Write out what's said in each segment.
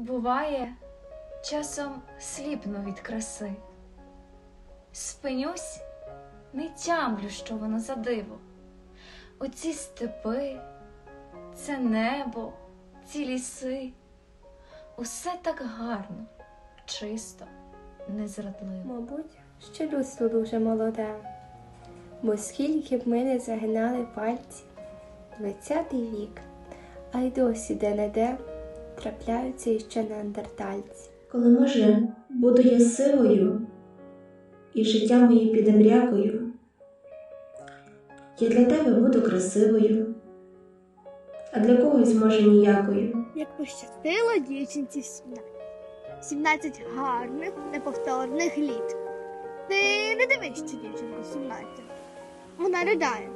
Буває, часом сліпну від краси. Спинюсь, не тямлю, що воно за диво. Оці степи, це небо, ці ліси. Усе так гарно, чисто, незрадливо. Мабуть, що людство дуже молоде, бо скільки б ми не загинали пальці, двадцятий вік, а й досі де-не-де трапляються іще неандертальці. Коли може буду я сивою, і життя моє піде мрякою, я для тебе буду красивою, а для когось може ніякою. Як пощастило дівчинці в 17. 17 гарних, неповторних літ. Ти не дивись цю дівчинку 17. Вона ридає,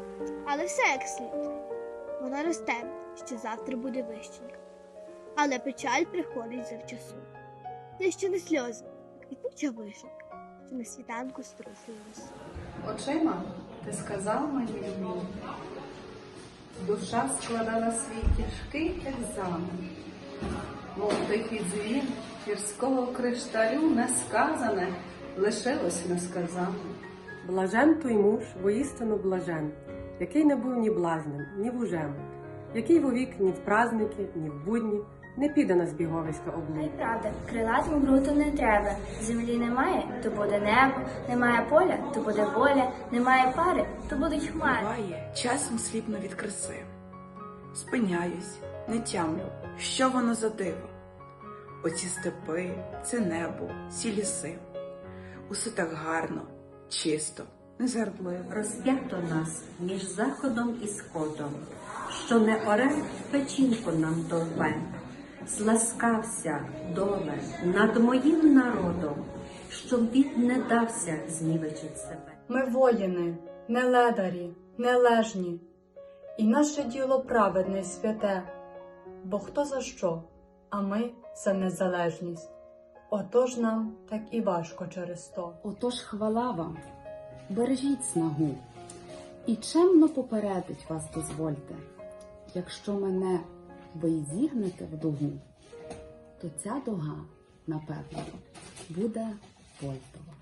але все як слід. Вона росте, що завтра буде вищенька. Але печаль приходить завчасу. Ти ще не сльози, квітуча вишенька, що на світанку росу. Очима ти сказав мені люблю. Душа складала свій тяжкий екзамен, мов тихий дзвін гірського кришталю несказане лишилось несказане. Блажен той муж, воістину блажен, який не був ні блазнем, ні вужем, який вовік ні в праздники, ні в будні не піде на збіговиська облуд. правда, крилатим бруту не треба. Землі немає, то буде небо, немає поля, то буде воля, немає пари, то будуть хмари. Буває, часом сліпну від краси. Спиняюсь, не тямлю, що воно за диво. Оці степи, це небо, ці ліси. Усе так гарно, чисто, незарбливо. Розп'ято нас між заходом і сходом, що не орел печінку нам довбе. Зласкався, доле, над моїм народом, щоб він не дався знівечить себе. Ми воїни, не ледарі, не лежні, і наше діло праведне й святе, бо хто за що, а ми за незалежність. Отож нам так і важко через то. Отож хвала вам, бережіть снагу, і чемно попередить вас дозвольте, якщо мене ви зігнете в дугу, то ця дуга, напевно, буде Вольтова.